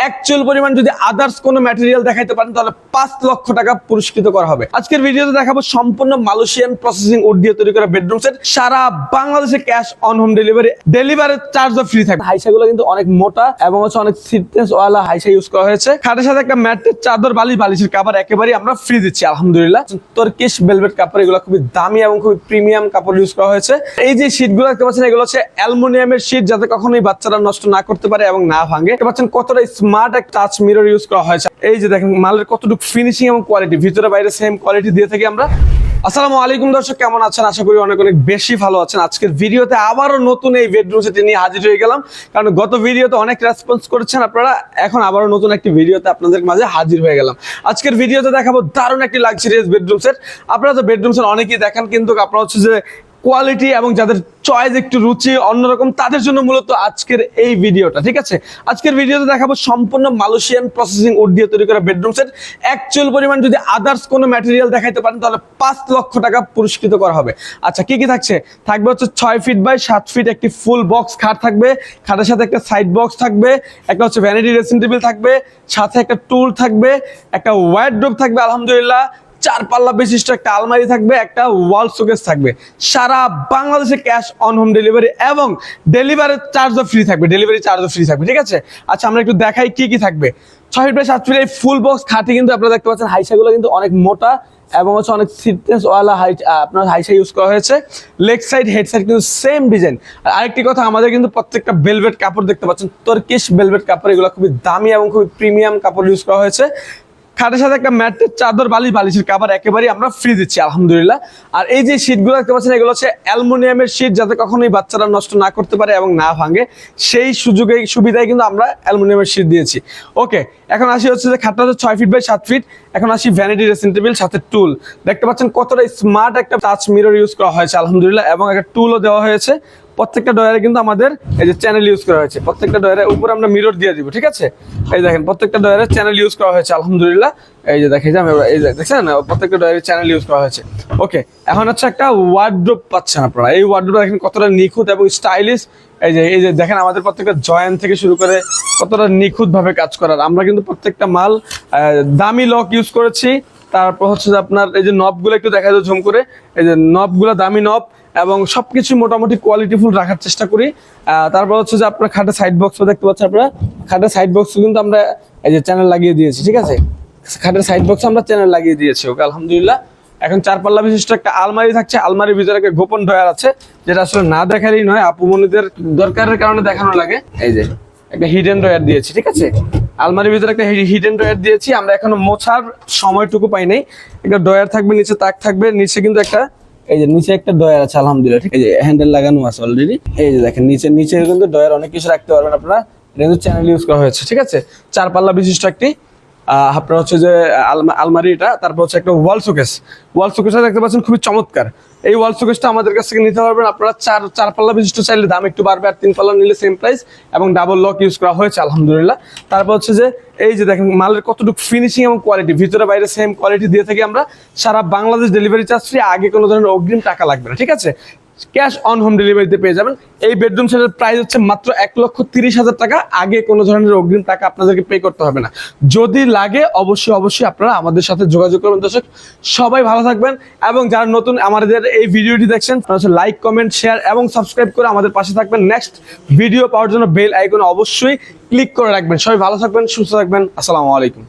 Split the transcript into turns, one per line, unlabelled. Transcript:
Actual পরিমাণ যদি others কোনো ম্যাটেরিয়াল দেখাইতে পারেন, তাহলে পাঁচ লক্ষ টাকা পুরস্কৃত করা হবে। আজকের ভিডিওতে দেখাবো সম্পূর্ণ মালয়েশিয়ান প্রসেসিং উড দিয়ে তৈরি করা বেডরুম সেট সারা বাংলাদেশে cash on home delivery delivery চার্জও ফ্রি থাকবে। হাইসাগুলো কিন্তু অনেক মোটা এবং হচ্ছে অনেক সিটনেস ওয়ালা হাইসা ইউজ করা হয়েছে। খাটের সাথে একটা ম্যাটের চাদর বালিশ বালিশের কাপড় একেবারেই আমরা ফ্রি দিচ্ছি, আলহামদুলিল্লাহ। তোর তুর্কিশ বেলভেট কাপড় এগুলো খুবই দামি এবং খুবই প্রিমিয়াম কাপড় ইউজ করা হয়েছে। এই যে শীটগুলো দেখতে পাচ্ছেন, এগুলো হচ্ছে অ্যালুমিনিয়ামের শীট যাতে কখনোই বাচ্চারা নষ্ট না করতে পারে এবং না ভাঙে। পাচ্ছেন কতটা একটা টাচ মিরর ইউজ করা হয়েছে। এই যে দেখেন, মালের কতটুকু ফিনিশিং এবং কোয়ালিটি ভিতরে বাইরে সেম কোয়ালিটি দিয়ে থাকি আমরা। আসসালামু আলাইকুম দর্শক, কেমন আছেন? আশা করি অনেক অনেক বেশি ভালো আছেন। আজকের ভিডিওতে আবারও নতুন এই বেডরুম সেটি নিয়ে হাজির হয়ে গেলাম। কারণ গত ভিডিওতে অনেক রেসপন্স করেছেন আপনারা, এখন আবারও নতুন একটি ভিডিওতে আপনাদের মাঝে হাজির হয়ে গেলাম। আজকের ভিডিওতে দেখাবো দারুণ একটি লাক্সারিয়াস বেডরুম সেট আপনারা তো বেডরুম সেট অনেকেই দেখেন, কিন্তু আপনারা হচ্ছে যে কোয়ালিটি এবং যাদের চয়েস একটু রুচি অন্যরকম, তাদের জন্য মূলত আজকের এই ভিডিওটা ঠিক আছে? আজকের ভিডিওতে দেখাবো সম্পূর্ণ মালয়েশিয়ান প্রসেসিং উড দিয়ে তৈরি করা বেডরুম সেট অ্যাকচুয়াল পরিমাণ যদি আদার্স কোনো ম্যাটেরিয়াল দেখাইতে পারেন, তাহলে পাঁচ লক্ষ টাকা পুরস্কৃত করা হবে। আচ্ছা কি কি থাকছে? থাকবে হচ্ছে ছয় ফিট বাই সাত ফিট একটি ফুল বক্স খাট থাকবে, খাটের সাথে একটা সাইড বক্স থাকবে, একটা হচ্ছে ভ্যানিটি ড্রেসিং টেবিল থাকবে, সাথে একটা টুল থাকবে, একটা ওয়ার্ড্রোব থাকবে, আলহামদুলিল্লাহ। চার পাল্লা বিশিষ্ট একটা আলমারি থাকবে, একটা ওয়াল শোকেস থাকবে। সারা বাংলাদেশে ক্যাশ অন হোম ডেলিভারি এবং ডেলিভারি চার্জও ফ্রি থাকবে ডেলিভারি চার্জও ফ্রি থাকবে, ঠিক আছে? আচ্ছা আমরা একটু দেখাই কি কি থাকবে। ছয় ফিট সাত ফিট এই ফুল বক্স খাটি কিন্তু আপনারা দেখতে পাচ্ছেন হাইসাগুলো কিন্তু অনেক মোটা এবং হচ্ছে অনেক সিটনেস ওয়ালা হাই আপনার হাইসা ইউজ করা হয়েছে। লেগ সাইড হেড সাইড কিন্তু সেম ডিজাইন আর আরেকটি কথা, আমাদের কিন্তু প্রত্যেকটা বেলভেট কাপড় দেখতে পাচ্ছেন তুর্কিশ বেলভেট কাপড়, এগুলো খুবই দামি এবং খুবই প্রিমিয়াম কাপড় ইউজ করা হয়েছে। খাটের সাথে একটা ম্যাটের চাদর, বালিশ, বালিশের কাপড় একেবারেই আমরা ফ্রি দিচ্ছি, আলহামদুলিল্লাহ। আর এই যে শীটগুলো দেখতে পাচ্ছেন, এগুলো হচ্ছে অ্যালুমিনিয়ামের শীট যাতে কখনোই বাচ্চারা নষ্ট না করতে পারে এবং না ভাঙে। সেই সুযোগে সুবিধায় কিন্তু আমরা অ্যালুমিনিয়ামের শীট দিয়েছি। ওকে, এখন আসি হচ্ছে যে খাটটা হচ্ছে ছয় ফিট বাই সাত ফিট এখন আসি ভ্যানিটি ড্রেসিং টেবিল সাথে টুল দেখতে পাচ্ছেন কতটা স্মার্ট একটা টাচ মিরর ইউজ করা হয়েছে, আলহামদুলিল্লাহ, এবং একটা টুলও দেওয়া হয়েছে। প্রত্যেকটা ডয়ারে কিন্তু আমাদের এই যে চ্যানেল ইউজ করা হয়েছে। প্রত্যেকটা ডয়ারের উপরে আমরা মিরর দিয়ে দিব, ঠিক আছে? এই দেখেন, প্রত্যেকটা ডয়ারে চ্যানেল ইউজ করা হয়েছে, আলহামদুলিল্লাহ। এই যে দেখে যান এই যে দেখছেন, প্রত্যেকটা ডয়ারে চ্যানেল ইউজ করা হয়েছে। ওকে, এখন হচ্ছে একটা ওয়ার্ড্রোপ পাচ্ছেন আপনারা। এই ওয়ার্ড্রোপ দেখেন কতটা নিখুঁত এবং স্টাইলিশ এই যে এই যে দেখেন, আমাদের প্রত্যেকটা জয়েন্ট থেকে শুরু করে কতটা নিখুঁত ভাবে কাজ করার। আমরা কিন্তু প্রত্যেকটা মাল দামি লক ইউজ করেছি। তারপর হচ্ছে যে আপনার এই যে নবগুলো একটু দেখা যায় ঝুম করে। এই যে নবগুলো দামি নব এবং সবকিছু মোটামুটি কোয়ালিটিফুল রাখার চেষ্টা করি। তারপর হচ্ছে যে আপনার খাটের সাইড বক্সও দেখতে পাচ্ছেন আপনারা। খাটের সাইড বক্স কিন্তু আমরা এই যে চ্যানেল লাগিয়ে দিয়েছি, ঠিক আছে? খাটের সাইড বক্স আমরা চ্যানেল লাগিয়ে দিয়েছি, ওকে, আলহামদুলিল্লাহ। এখন চার পাল্লা বিশিষ্ট একটা আলমারি থাকছে, আলমারির ভিতরে একটা গোপন ডয়ার আছে, যেটা আসলে না দেখারই নয়, আপু মনিদের দরকারের কারণে দেখানো লাগে। এই যে, একটা হিডেন ডয়ার দিয়েছি, ঠিক আছে? আলমারির ভিতরে একটা হিডেন ডয়ার দিয়েছি, আমরা এখনও মোছার সময়টুকু পাই নাই। একটা ডয়ার থাকবে, নিচে তাক থাকবে, নিচে কিন্তু একটা এই যে নিচে একটা ডয়ার আছে, আলহামদুলিল্লাহ, ঠিক আছে হ্যান্ডেল লাগানো আছে অলরেডি এই যে দেখেন, নিচে নিচে কিন্তু ডয়ার অনেক কিছু রাখতে পারবেন আপনারা। এটা কিন্তু চ্যানেল ইউজ করা হয়েছে, ঠিক আছে? চার পাল্লা বিশিষ্ট একটি আপনার হচ্ছে যে আলমারি এটা তারপর হচ্ছে একটা ওয়াল শোকেস ওয়াল শোকেসটা দেখতে পাচ্ছেন খুবই চমৎকার। এই ওয়াল শোকেসটা আমাদের কাছ থেকে নিতে পারবেন। আপনারা চার চার পাল্লা বিশিষ্ট চাইলে দাম একটু বাড়বে আর তিন পাল্লা নিলে সেম প্রাইস এবং ডাবল লক ইউজ করা হয়েছে, আলহামদুলিল্লাহ। তারপর হচ্ছে যে, এই যে দেখেন, মালের কতটুকু ফিনিশিং এবং কোয়ালিটি ভিতরে বাইরে সেম কোয়ালিটি দিয়ে থাকি আমরা, সারা বাংলাদেশ ডেলিভারি চার্জ ফ্রি আগে কোনো ধরনের অগ্রিম টাকা লাগবে না, ঠিক আছে? ক্যাশ অন হোম ডেলিভারিতে পেয়ে যাবেন। এই বেডরুম সেটের প্রাইস হচ্ছে মাত্র এক লক্ষ তিরিশ হাজার টাকা। আগে কোনো ধরনের অগ্রিম টাকা আপনাদেরকে পে করতে হবে না। যদি লাগে, অবশ্যই অবশ্যই আপনারা আমাদের সাথে যোগাযোগ করবেন, দর্শক। সবাই ভালো থাকবেন এবং যারা নতুন আমাদের এই ভিডিওটি দেখছেন লাইক কমেন্ট শেয়ার এবং সাবস্ক্রাইব করে আমাদের পাশে থাকবেন। নেক্সট ভিডিও পাওয়ার জন্য বেল আইকন অবশ্যই ক্লিক করে রাখবেন। সবাই ভালো থাকবেন, সুস্থ থাকবেন। আসসালামু আলাইকুম।